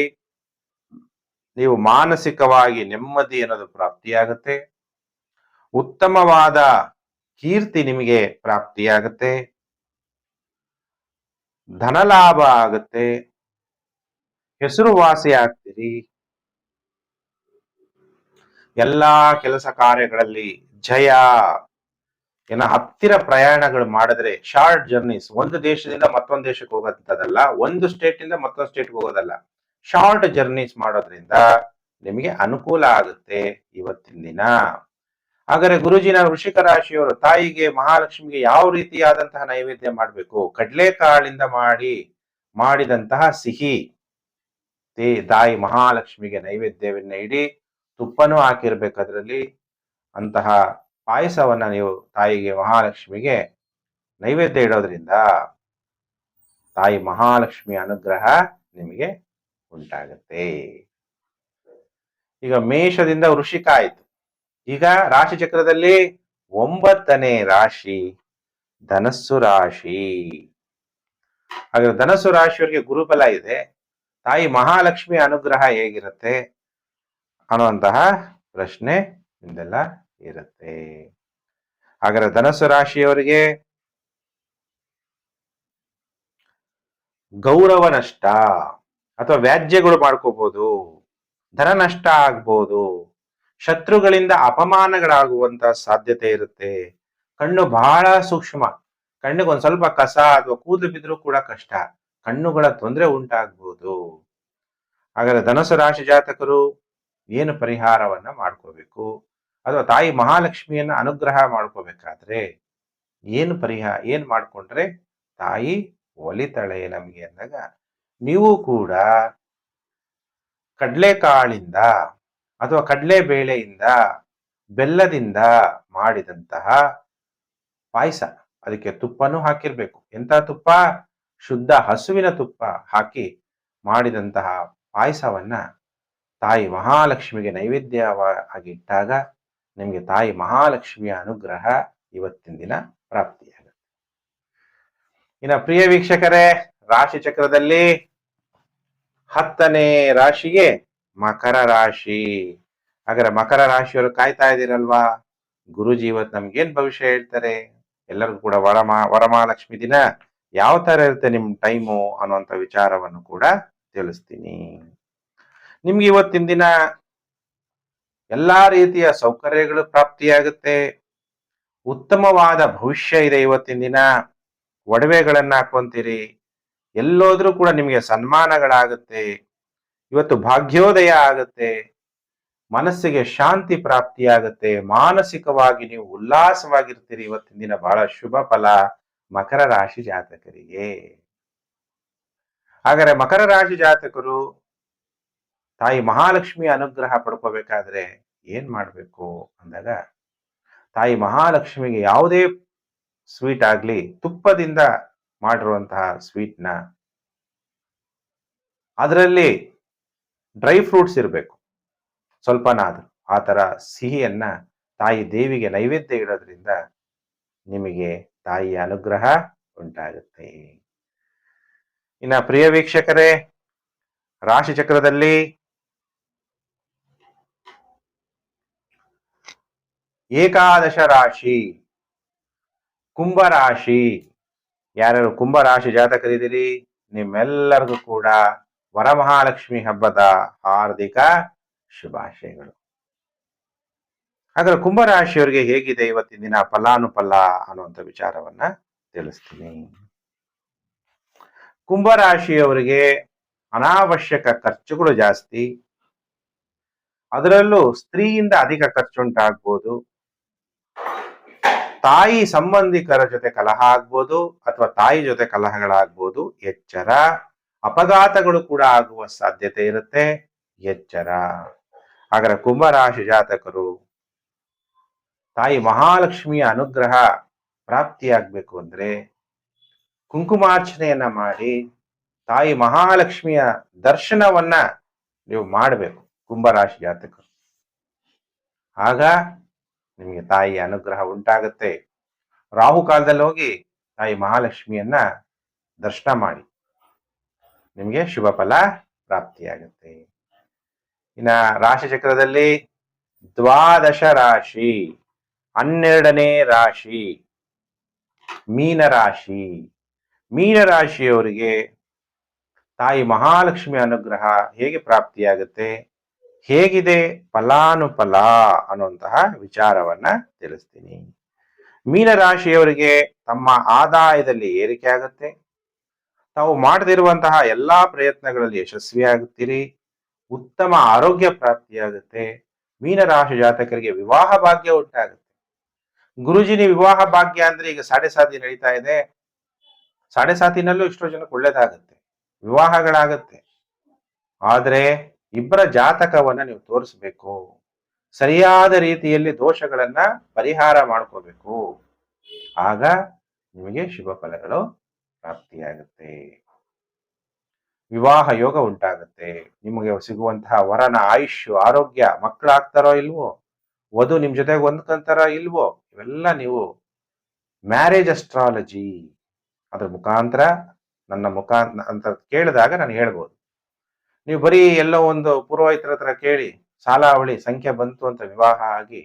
Speaker 1: ನೀವು ಮಾನಸಿಕವಾಗಿ ನೆಮ್ಮದಿ ಅನ್ನೋದು ಪ್ರಾಪ್ತಿಯಾಗುತ್ತೆ. ಉತ್ತಮವಾದ ಕೀರ್ತಿ ನಿಮಗೆ ಪ್ರಾಪ್ತಿಯಾಗುತ್ತೆ. ಧನಲಾಭ ಆಗುತ್ತೆ. ಹೆಸರುವಾಸಿ ಆಗ್ತೀರಿ ಎಲ್ಲಾ ಕೆಲಸ ಕಾರ್ಯಗಳಲ್ಲಿ ಜಯ. ಏನ ಹತ್ತಿರ ಪ್ರಯಾಣಗಳು ಮಾಡಿದ್ರೆ ಶಾರ್ಟ್ ಜರ್ನೀಸ್ ಒಂದು ದೇಶದಿಂದ ಮತ್ತೊಂದು ದೇಶಕ್ಕೆ ಹೋಗೋದಲ್ಲ ಒಂದು ಸ್ಟೇಟ್ ಇಂದ ಮತ್ತೊಂದು ಸ್ಟೇಟ್ಗೆ ಹೋಗೋದಲ್ಲ. ಶಾರ್ಟ್ ಜರ್ನೀಸ್ ಮಾಡೋದ್ರಿಂದ ನಿಮಗೆ ಅನುಕೂಲ ಆಗುತ್ತೆ ಇವತ್ತಿನ ದಿನ. ಹಾಗಾದ್ರೆ ಗುರುಜಿನ ವೃಷಿಕ ರಾಶಿಯವರು ತಾಯಿಗೆ, ಮಹಾಲಕ್ಷ್ಮಿಗೆ ಯಾವ ರೀತಿಯಾದಂತಹ ನೈವೇದ್ಯ ಮಾಡಬೇಕು? ಕಡಲೆಕಾಳಿಂದ ಮಾಡಿ, ಮಾಡಿದಂತಹ ಸಿಹಿ. ತೇ ತಾಯಿ ಮಹಾಲಕ್ಷ್ಮಿಗೆ ನೈವೇದ್ಯವನ್ನ ಇಡಿ, ತುಪ್ಪನೂ ಹಾಕಿರ್ಬೇಕು ಅದರಲ್ಲಿ. ಅಂತಹ ಪಾಯಸವನ್ನ ನೀವು ತಾಯಿಗೆ ಮಹಾಲಕ್ಷ್ಮಿಗೆ ನೈವೇದ್ಯ ಇಡೋದ್ರಿಂದ ತಾಯಿ ಮಹಾಲಕ್ಷ್ಮಿ ಅನುಗ್ರಹ ನಿಮಗೆ ಉಂಟಾಗುತ್ತೆ. ಈಗ ಮೇಷದಿಂದ ವೃಷಿಕ ಆಯ್ತು. ಈಗ ರಾಶಿ ಚಕ್ರದಲ್ಲಿ ಒಂಬತ್ತನೇ ರಾಶಿ, ಧನಸ್ಸು ರಾಶಿ. ಹಾಗಾದ್ರೆ ಧನಸ್ಸು ರಾಶಿಯವರಿಗೆ ಗುರುಬಲ ಇದೆ. ತಾಯಿ ಮಹಾಲಕ್ಷ್ಮಿ ಅನುಗ್ರಹ ಹೇಗಿರುತ್ತೆ ಅನ್ನುವಂತಹ ಪ್ರಶ್ನೆ ನಿಮ್ದೆಲ್ಲ ಇರುತ್ತೆ. ಹಾಗಾದ್ರೆ ಧನಸ್ಸು ರಾಶಿಯವರಿಗೆ ಗೌರವ ನಷ್ಟ ಅಥವಾ ವ್ಯಾಜ್ಯಗಳು ಮಾಡ್ಕೋಬಹುದು ಧನ ನಷ್ಟ ಆಗ್ಬೋದು, ಶತ್ರುಗಳಿಂದ ಅಪಮಾನಗಳಾಗುವಂತ ಸಾಧ್ಯತೆ ಇರುತ್ತೆ. ಕಣ್ಣು ಬಹಳ ಸೂಕ್ಷ್ಮ. ಕಣ್ಣಿಗೆ ಒಂದ್ ಸ್ವಲ್ಪ ಕಸ ಅಥವಾ ಕೂದಲು ಬಿದ್ರೂ ಕೂಡ ಕಷ್ಟ. ಕಣ್ಣುಗಳ ತೊಂದರೆ ಉಂಟಾಗ್ಬೋದು. ಹಾಗಾದ್ರೆ ಧನಸು ರಾಶಿ ಜಾತಕರು ಏನು ಪರಿಹಾರವನ್ನ ಮಾಡ್ಕೋಬೇಕು? ಅಥವಾ ತಾಯಿ ಮಹಾಲಕ್ಷ್ಮಿಯನ್ನ ಅನುಗ್ರಹ ಮಾಡ್ಕೋಬೇಕಾದ್ರೆ ಏನು ಪರಿಹಾರ ಏನು ಮಾಡ್ಕೊಂಡ್ರೆ ತಾಯಿ ಒಲಿತಾಳೆ ನಮಗೆ ಅಂದಾಗ, ನೀವು ಕೂಡ ಕಡಲೆಕಾಳಿಂದ ಅಥವಾ ಕಡಲೆ ಬೇಳೆಯಿಂದ ಬೆಲ್ಲದಿಂದ ಮಾಡಿದಂತಹ ಪಾಯಸ, ಅದಕ್ಕೆ ತುಪ್ಪನೂ ಹಾಕಿರ್ಬೇಕು. ಎಂತ ತುಪ್ಪ? ಶುದ್ಧ ಹಸುವಿನ ತುಪ್ಪ ಹಾಕಿ ಮಾಡಿದಂತಹ ಪಾಯಸವನ್ನ ತಾಯಿ ಮಹಾಲಕ್ಷ್ಮಿಗೆ ನೈವೇದ್ಯವಾಗಿ ಇಟ್ಟಾಗ ನಿಮಗೆ ತಾಯಿ ಮಹಾಲಕ್ಷ್ಮಿಯ ಅನುಗ್ರಹ ಇವತ್ತಿನ ದಿನ ಪ್ರಾಪ್ತಿಯಾಗುತ್ತೆ. ಇನ್ನು ಪ್ರಿಯ ವೀಕ್ಷಕರೇ, ರಾಶಿ ಚಕ್ರದಲ್ಲಿ ಹತ್ತನೇ ರಾಶಿಗೆ ಮಕರ ರಾಶಿ. ಹಾಗಾದ್ರೆ ಮಕರ ರಾಶಿಯವರು ಕಾಯ್ತಾ ಇದ್ದೀರಲ್ವಾ? ಗುರುಜಿ ಇವತ್ತು ನಮ್ಗೇನ್ ಭವಿಷ್ಯ ಹೇಳ್ತಾರೆ? ಎಲ್ಲರಿಗೂ ಕೂಡ ವರಮಾ, ವರಮಹಾಲಕ್ಷ್ಮಿ ದಿನ ಯಾವ ತರ ಇರುತ್ತೆ ನಿಮ್ ಟೈಮು ಅನ್ನುವಂತ ವಿಚಾರವನ್ನು ಕೂಡ ತಿಳಿಸ್ತೀನಿ. ನಿಮ್ಗೆ ಇವತ್ತಿನ ದಿನ ಎಲ್ಲಾ ರೀತಿಯ ಸೌಕರ್ಯಗಳು ಪ್ರಾಪ್ತಿಯಾಗುತ್ತೆ. ಉತ್ತಮವಾದ ಭವಿಷ್ಯ ಇದೆ ಇವತ್ತಿನ ದಿನ. ಒಡವೆಗಳನ್ನ ಹಾಕೊಂತೀರಿ. ಎಲ್ಲೋದ್ರೂ ಕೂಡ ನಿಮಗೆ ಸನ್ಮಾನಗಳಾಗುತ್ತೆ. ಇವತ್ತು ಭಾಗ್ಯೋದಯ ಆಗುತ್ತೆ. ಮನಸ್ಸಿಗೆ ಶಾಂತಿ ಪ್ರಾಪ್ತಿಯಾಗುತ್ತೆ. ಮಾನಸಿಕವಾಗಿ ನೀವು ಉಲ್ಲಾಸವಾಗಿರ್ತೀರಿ ಇವತ್ತಿನ ದಿನ. ಬಹಳ ಶುಭ ಫಲ. ಮಕರ ರಾಶಿ ಜಾತಕರಿಗೆ. ಹಾಗಾದ್ರೆ ಮಕರ ರಾಶಿ ಜಾತಕರು ತಾಯಿ ಮಹಾಲಕ್ಷ್ಮಿ ಅನುಗ್ರಹ ಪಡ್ಕೋಬೇಕಾದ್ರೆ ಏನ್ ಮಾಡಬೇಕು ಅಂದಾಗ, ತಾಯಿ ಮಹಾಲಕ್ಷ್ಮಿಗೆ ಯಾವುದೇ ಸ್ವೀಟ್ ಆಗ್ಲಿ ತುಪ್ಪದಿಂದ ಮಾಡಿರುವಂತಹ ಸ್ವೀಟ್ನ ಅದರಲ್ಲಿ ಡ್ರೈ ಫ್ರೂಟ್ಸ್ ಇರಬೇಕು. ಸ್ವಲ್ಪನಾದ್ರೂ ಆ ಥರ ಸಿಹಿಯನ್ನ ತಾಯಿ ದೇವಿಗೆ ನೈವೇದ್ಯ ಇಡೋದ್ರಿಂದ ನಿಮಗೆ ತಾಯಿಯ ಅನುಗ್ರಹ ಉಂಟಾಗುತ್ತೆ. ಇನ್ನ ಪ್ರಿಯ ವೀಕ್ಷಕರೇ, ರಾಶಿ ಚಕ್ರದಲ್ಲಿ ಏಕಾದಶ ರಾಶಿ ಕುಂಭರಾಶಿ ಯಾರ್ಯಾರು ಕುಂಭರಾಶಿ ಜಾತಕರಿದ್ದೀರಿ ನಿಮ್ಮೆಲ್ಲರಿಗೂ ಕೂಡ ವರಮಹಾಲಕ್ಷ್ಮಿ ಹಬ್ಬದ ಹಾರ್ದಿಕ ಶುಭಾಶಯಗಳು. ಹಾಗಾದ್ರೆ ಕುಂಭರಾಶಿಯವರಿಗೆ ಹೇಗಿದೆ ಇವತ್ತಿನ ದಿನ ಫಲಾನುಫಲ ಅನ್ನುವಂಥ ವಿಚಾರವನ್ನ ತಿಳಿಸ್ತೀನಿ. ಕುಂಭರಾಶಿಯವರಿಗೆ ಅನಾವಶ್ಯಕ ಖರ್ಚುಗಳು ಜಾಸ್ತಿ. ಅದರಲ್ಲೂ ಸ್ತ್ರೀಯಿಂದ ಅಧಿಕ ಖರ್ಚುಂಟಾಗ್ಬೋದು ತಾಯಿ ಸಂಬಂಧಿಕರ ಜೊತೆ ಕಲಹ ಆಗ್ಬೋದು ಅಥವಾ ತಾಯಿ ಜೊತೆ ಕಲಹಗಳಾಗ್ಬೋದು, ಎಚ್ಚರ. ಅಪಘಾತಗಳು ಕೂಡ ಆಗುವ ಸಾಧ್ಯತೆ ಇರುತ್ತೆ, ಎಚ್ಚರ. ಹಾಗಾದ್ರೆ ಕುಂಭರಾಶಿ ಜಾತಕರು, ತಾಯಿ ಮಹಾಲಕ್ಷ್ಮಿಯ ಅನುಗ್ರಹ ಪ್ರಾಪ್ತಿಯಾಗಬೇಕು ಅಂದ್ರೆ ಕುಂಕುಮಾರ್ಚನೆಯನ್ನ ಮಾಡಿ, ತಾಯಿ ಮಹಾಲಕ್ಷ್ಮಿಯ ದರ್ಶನವನ್ನ ನೀವು ಮಾಡಬೇಕು ಕುಂಭರಾಶಿ ಜಾತಕರು. ಆಗ ನಿಮಗೆ ತಾಯಿಯ ಅನುಗ್ರಹ ಉಂಟಾಗುತ್ತೆ. ರಾಹುಕಾಲದಲ್ಲಿ ಹೋಗಿ ತಾಯಿ ಮಹಾಲಕ್ಷ್ಮಿಯನ್ನ ದರ್ಶನ ಮಾಡಿ. ನಿಮಗೆ ಶುಭ ಫಲ ಪ್ರಾಪ್ತಿಯಾಗುತ್ತೆ. ಇನ್ನ ರಾಶಿ ಚಕ್ರದಲ್ಲಿ ದ್ವಾದಶ ರಾಶಿ, ಹನ್ನೆರಡನೇ ರಾಶಿ, ಮೀನ ರಾಶಿ. ಮೀನ ರಾಶಿಯವರಿಗೆ ತಾಯಿ ಮಹಾಲಕ್ಷ್ಮಿ ಅನುಗ್ರಹ ಹೇಗೆ ಪ್ರಾಪ್ತಿಯಾಗುತ್ತೆ? ಹೇಗಿದೆ ಫಲಾನುಫಲ ಅನ್ನುವಂತಹ ವಿಚಾರವನ್ನ ತಿಳಿಸ್ತೀನಿ. ಮೀನರಾಶಿಯವರಿಗೆ ತಮ್ಮ ಆದಾಯದಲ್ಲಿ ಏರಿಕೆ ಆಗುತ್ತೆ. ತಾವು ಮಾಡದಿರುವಂತಹ ಎಲ್ಲಾ ಪ್ರಯತ್ನಗಳಲ್ಲಿ ಯಶಸ್ವಿಯಾಗುತ್ತೀರಿ. ಉತ್ತಮ ಆರೋಗ್ಯ ಪ್ರಾಪ್ತಿಯಾಗುತ್ತೆ. ಮೀನರಾಶಿ ಜಾತಕರಿಗೆ ವಿವಾಹ ಭಾಗ್ಯ ಉಂಟಾಗುತ್ತೆ. ಗುರುಜಿನಿ ವಿವಾಹ ಭಾಗ್ಯ ಅಂದ್ರೆ ಈಗ ಸಾತಿ ನಡೀತಾ ಇದೆ. ಸಾತಿನಲ್ಲೂ ಎಷ್ಟೋ ಜನಕ್ಕೆ ಒಳ್ಳೇದಾಗುತ್ತೆ. ವಿವಾಹಗಳಾಗತ್ತೆ. ಆದ್ರೆ ಇಬ್ಬರ ಜಾತಕವನ್ನ ನೀವು ತೋರಿಸ್ಬೇಕು. ಸರಿಯಾದ ರೀತಿಯಲ್ಲಿ ದೋಷಗಳನ್ನ ಪರಿಹಾರ ಮಾಡ್ಕೋಬೇಕು. ಆಗ ನಿಮಗೆ ಶುಭ ಫಲಗಳು ಪ್ರಾಪ್ತಿಯಾಗುತ್ತೆ. ವಿವಾಹ ಯೋಗ ಉಂಟಾಗುತ್ತೆ. ನಿಮಗೆ ಸಿಗುವಂತಹ ವರನ, ಆಯುಷ್ಯು, ಆರೋಗ್ಯ ಮಕ್ಕಳಾಗ್ತಾರೋ ಇಲ್ವೋ, ವಧು ನಿಮ್ ಜೊತೆಗೆ ಹೊಂದ್ಕೊಂತಾರೋ ಇಲ್ವೋ, ಇವೆಲ್ಲ ನೀವು ಮ್ಯಾರೇಜ್ ಅಸ್ಟ್ರಾಲಜಿ ಅದ್ರ ಮುಖಾಂತರ ನನ್ನ ಮುಖಾಂತರ ಅಂತ ಕೇಳಿದಾಗ ನಾನು ಹೇಳ್ಬೋದು. ನೀವು ಬರೀ ಎಲ್ಲೋ ಒಂದು ಪುರೋಹಿತರ ಹತ್ರ ಕೇಳಿ ಸಾಲ ಅವಳಿ ಸಂಖ್ಯೆ ಬಂತು ಅಂತ ವಿವಾಹ ಆಗಿ,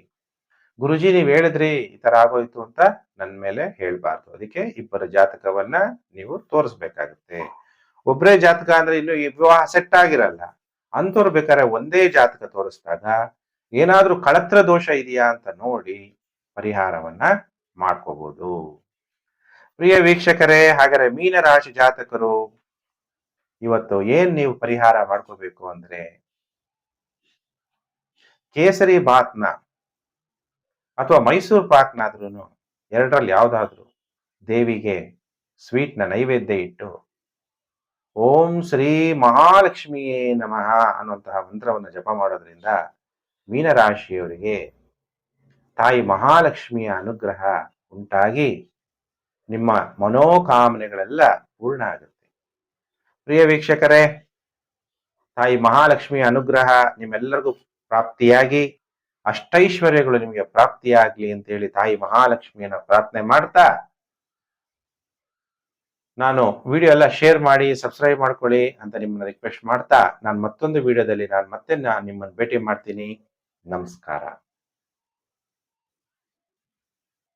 Speaker 1: ಗುರುಜಿ ನೀವು ಹೇಳಿದ್ರಿ ಈ ತರ ಆಗೋಯ್ತು ಅಂತ ನನ್ನ ಮೇಲೆ ಹೇಳ್ಬಾರ್ದು. ಅದಕ್ಕೆ ಇಬ್ಬರ ಜಾತಕವನ್ನ ನೀವು ತೋರಿಸ್ಬೇಕಾಗತ್ತೆ. ಒಬ್ಬರೇ ಜಾತಕ ಅಂದ್ರೆ ಇನ್ನು ಈ ವಿವಾಹ ಸೆಟ್ ಆಗಿರಲ್ಲ. ಅಂತವ್ರು ಬೇಕಾದ್ರೆ ಒಂದೇ ಜಾತಕ ತೋರಿಸಿದಾಗ ಏನಾದ್ರೂ ಕಳತ್ರ ದೋಷ ಇದೆಯಾ ಅಂತ ನೋಡಿ ಪರಿಹಾರವನ್ನ ಮಾಡ್ಕೋಬಹುದು ಪ್ರಿಯ ವೀಕ್ಷಕರೇ, ಹಾಗಾದ್ರೆ ಮೀನರಾಶಿ ಜಾತಕರು ಇವತ್ತು ಏನ್ ನೀವು ಪರಿಹಾರ ಮಾಡ್ಕೋಬೇಕು ಅಂದ್ರೆ, ಕೇಸರಿ ಬಾತ್ನ ಅಥವಾ ಮೈಸೂರು ಪಾಕ್ನಾದ್ರೂ ಎರಡರಲ್ಲಿ ಯಾವ್ದಾದ್ರು ದೇವಿಗೆ ಸ್ವೀಟ್ನ ನೈವೇದ್ಯ ಇಟ್ಟು, ಓಂ ಶ್ರೀ ಮಹಾಲಕ್ಷ್ಮಿಯೇ ನಮಃ ಅನ್ನುವಂತಹ ಮಂತ್ರವನ್ನು ಜಪ ಮಾಡೋದ್ರಿಂದ ಮೀನರಾಶಿಯವರಿಗೆ ತಾಯಿ ಮಹಾಲಕ್ಷ್ಮಿಯ ಅನುಗ್ರಹ ಉಂಟಾಗಿ ನಿಮ್ಮ ಮನೋಕಾಮನೆಗಳೆಲ್ಲ ಪೂರ್ಣ ಆಗುತ್ತೆ. ಪ್ರಿಯ ವೀಕ್ಷಕರೇ, ತಾಯಿ ಮಹಾಲಕ್ಷ್ಮಿಯ ಅನುಗ್ರಹ ನಿಮ್ಮೆಲ್ಲರಿಗೂ ಪ್ರಾಪ್ತಿಯಾಗಿ, ಅಷ್ಟೈಶ್ವರ್ಯಗಳು ನಿಮಗೆ ಪ್ರಾಪ್ತಿಯಾಗ್ಲಿ ಅಂತೇಳಿ ತಾಯಿ ಮಹಾಲಕ್ಷ್ಮಿಯನ್ನ ಪ್ರಾರ್ಥನೆ ಮಾಡ್ತಾ, ನಾನು ವಿಡಿಯೋ ಎಲ್ಲ ಶೇರ್ ಮಾಡಿ, ಸಬ್ಸ್ಕ್ರೈಬ್ ಮಾಡ್ಕೊಳ್ಳಿ ಅಂತ ನಿಮ್ಮನ್ನ ರಿಕ್ವೆಸ್ಟ್ ಮಾಡ್ತಾ, ನಾನು ಮತ್ತೊಂದು ವಿಡಿಯೋದಲ್ಲಿ ನಾನು ಮತ್ತೆ ನಾನು ನಿಮ್ಮನ್ನು ಭೇಟಿ ಮಾಡ್ತೀನಿ. ನಮಸ್ಕಾರ.